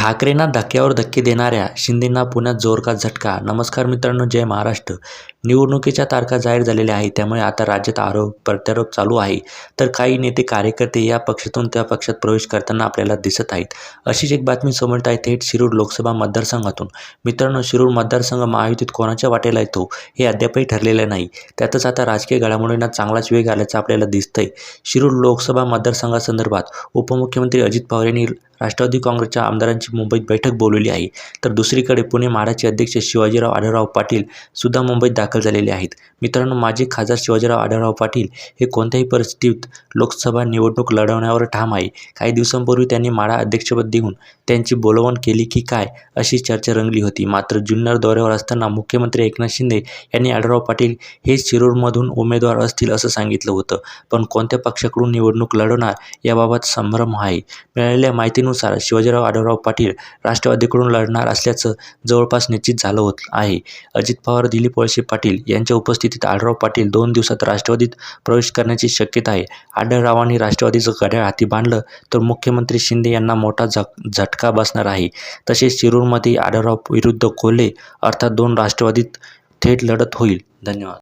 ठाकरेंना धक्क्यावर धक्के देणाऱ्या शिंदेंना पुण्यात जोरका झटका. नमस्कार मित्रांनो जय महाराष्ट्र. निवडणुकीच्या तारखा जाहीर झालेल्या आहेत त्यामुळे आता राज्यात आरोप प्रत्यारोप चालू आहे. तर काही नेते कार्यकर्ते या पक्षातून त्या पक्षात प्रवेश करताना आपल्याला दिसत आहेत. अशीच एक बातमी समोर आहे थेट शिरूर लोकसभा मतदारसंघातून. मित्रांनो शिरूर मतदारसंघ महायुतीत कोणाच्या वाटेला येतो हे अद्यापही ठरलेलं नाही. त्यातच आता राजकीय घडामोडींना चांगलाच वेग आल्याचं आपल्याला दिसतंय. शिरूर लोकसभा मतदारसंघासंदर्भात उपमुख्यमंत्री अजित पवार यांनी राष्ट्रवादी काँग्रेसच्या आमदारांची मुंबईत बैठक बोलवली आहे. तर दुसरीकडे पुणे म्हाडाचे अध्यक्ष शिवाजीराव आढळराव पाटील सुद्धा मुंबईत दाखल झालेले आहेत. मित्रांनो माजी खासदार शिवाजीराव आढळराव पाटील हे कोणत्याही परिस्थितीत लोकसभा निवडणूक लढवण्यावर ठाम आहे. काही दिवसांपूर्वी त्यांनी माढा अध्यक्षपद देऊन त्यांची बोलवण केली की काय अशी चर्चा रंगली होती. मात्र जुन्नर दौऱ्यावर असताना मुख्यमंत्री एकनाथ शिंदे यांनी आढळराव पाटील हे शिरूरमधून उमेदवार असतील असं सांगितलं होतं. पण कोणत्या पक्षाकडून निवडणूक लढवणार याबाबत संभ्रम आहे. मिळालेल्या माहितीनुसार शिवाजीराव आढळराव पाटील राष्ट्रवादीकडून लढणार असल्याचं जवळपास निश्चित झालं होत आहे. अजित पवार दिलीप वळसे पाटील यांच्या उपस्थितीत आढळराव पाटील दोन दिवसात राष्ट्रवादीत प्रवेश करण्याची शक्यता आहे. आढळरावांनी राष्ट्रवादीचं घड्याळ हाती बांधलं तर मुख्यमंत्री शिंदे यांना मोठा झक झटका बसणार आहे. तसेच शिरूरमध्ये आढळराव विरुद्ध कोल्हे अर्थात दोन राष्ट्रवादीत थेट लढत होईल. धन्यवाद.